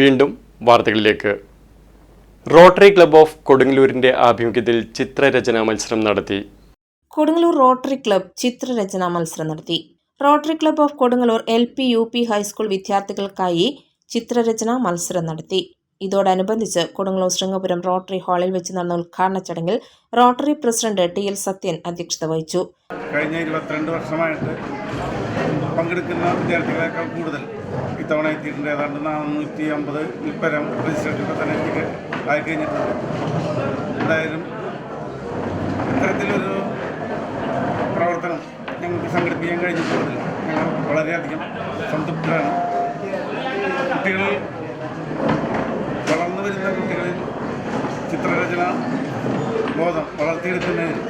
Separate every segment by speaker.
Speaker 1: വീണ്ടും വാർത്തകളിലേക്ക്. Rotary club of കൊടുങ്ങല്ലൂരിന്റെ ആഭിമുഖ്യത്തിൽ ചിത്രരചനാ മത്സരം നടത്തി.
Speaker 2: കൊടുങ്ങല്ലൂർ റോട്ടറി ക്ലബ് ചിത്രരചനാ മത്സരം നടത്തി. Rotary club of Kodungallur L P U P high school വിദ്യാർത്ഥികൾക്കായി ചിത്രരചനാ മത്സരം നടത്തി. ഇതോടനുബന്ധിച്ച് കൊടുങ്ങല്ലൂർ ശൃംഗപുരം റോട്ടറി ഹാളിൽ വെച്ച് നടന്ന ഉദ്ഘാടന ചടങ്ങിൽ Rotary president T L Sathyan അധ്യക്ഷത വഹിച്ചു.
Speaker 3: കഴിഞ്ഞ ഇരുപത്തിരണ്ട് വർഷമായിട്ട് പങ്കെടുക്കുന്ന വിദ്യാർത്ഥികളെക്കാൾ കൂടുതൽ ഇത്തവണ എത്തിയിട്ടുണ്ട്. ഏതാണ്ട് നാനൂറ്റി അമ്പത് രജിസ്റ്റർ ഇപ്പോൾ തന്നെ ടിക്കറ്റ് ആയി കഴിഞ്ഞിട്ടുണ്ട് എന്തായാലും ഇത്തരത്തിലൊരു പ്രവർത്തനം ഞങ്ങൾക്ക് സംഘടിപ്പിക്കാൻ കഴിഞ്ഞിട്ടുള്ളതിൽ ഞങ്ങൾ വളരെയധികം സംതൃപ്തരാണ്. കുട്ടികൾ വളർത്തിയെടുക്കുന്നതിന്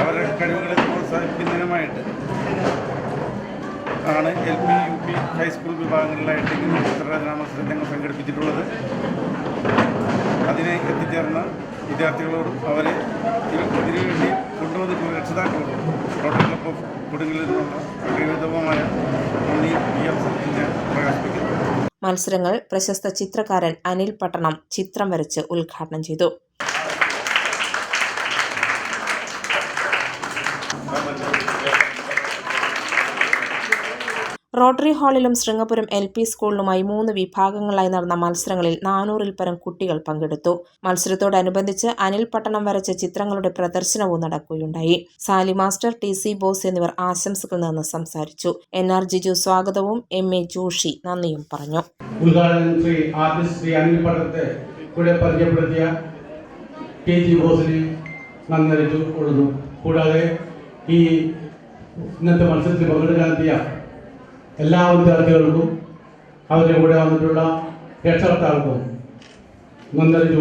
Speaker 3: അവരുടെ കഴിവുകളെ പ്രോത്സാഹിപ്പിക്കുന്നതിനുമായിട്ട് ആണ് L P U P high school വിഭാഗങ്ങളിലായിട്ട് ഇങ്ങനെ ചിത്രരചനാ മത്സരം ഞങ്ങൾ സംഘടിപ്പിച്ചിട്ടുള്ളത്. അതിനെ എത്തിച്ചേർന്ന വിദ്യാർത്ഥികളോടും അവരെ ഇതിനു ഇതിനുവേണ്ടി കൊണ്ടുവന്നിട്ടുള്ള രക്ഷിതാക്കളോടും റോട്ടറി ക്ലബ് ഓഫ് കൊടുങ്ങലിൽ നിന്നുള്ള അഗ്രഹിതവുമായ നന്ദി ഈ അവസരത്തിൽ ഞാൻ പ്രകാശിപ്പിക്കുന്നു.
Speaker 2: മത്സരങ്ങൾ പ്രശസ്ത ചിത്രകാരൻ അനിൽ പട്ടണം ചിത്രം വരച്ച് ഉദ്ഘാടനം ചെയ്തു. റോട്ടറി ഹാളിലും ശൃംഗപുരം എൽ പി സ്കൂളിലുമായി മൂന്ന് വിഭാഗങ്ങളായി നടന്ന മത്സരങ്ങളിൽ നാനൂറിൽ പരം കുട്ടികൾ പങ്കെടുത്തു. മത്സരത്തോടനുബന്ധിച്ച് അനിൽ പട്ടണം വരച്ച ചിത്രങ്ങളുടെ പ്രദർശനവും നടക്കുകയുണ്ടായി. Sali master T C Bose എന്നിവർ ആശംസകൾ നിന്ന് സംസാരിച്ചു. എൻ ആർ ജിജു സ്വാഗതവും എം എ ജോഷി നന്ദിയും പറഞ്ഞു.
Speaker 4: ശ്രീ ആർട്ടിസ്റ്റ് കൊള്ളുന്നു. കൂടാതെ ഈ ഇന്നത്തെ മത്സരത്തിൽ പങ്കെടുക്കാനെത്തിയ എല്ലാ വിദ്യാർത്ഥികൾക്കും അവരുടെ കൂടെ വന്നിട്ടുള്ള രക്ഷകർത്താക്കൾക്കും നന്ദി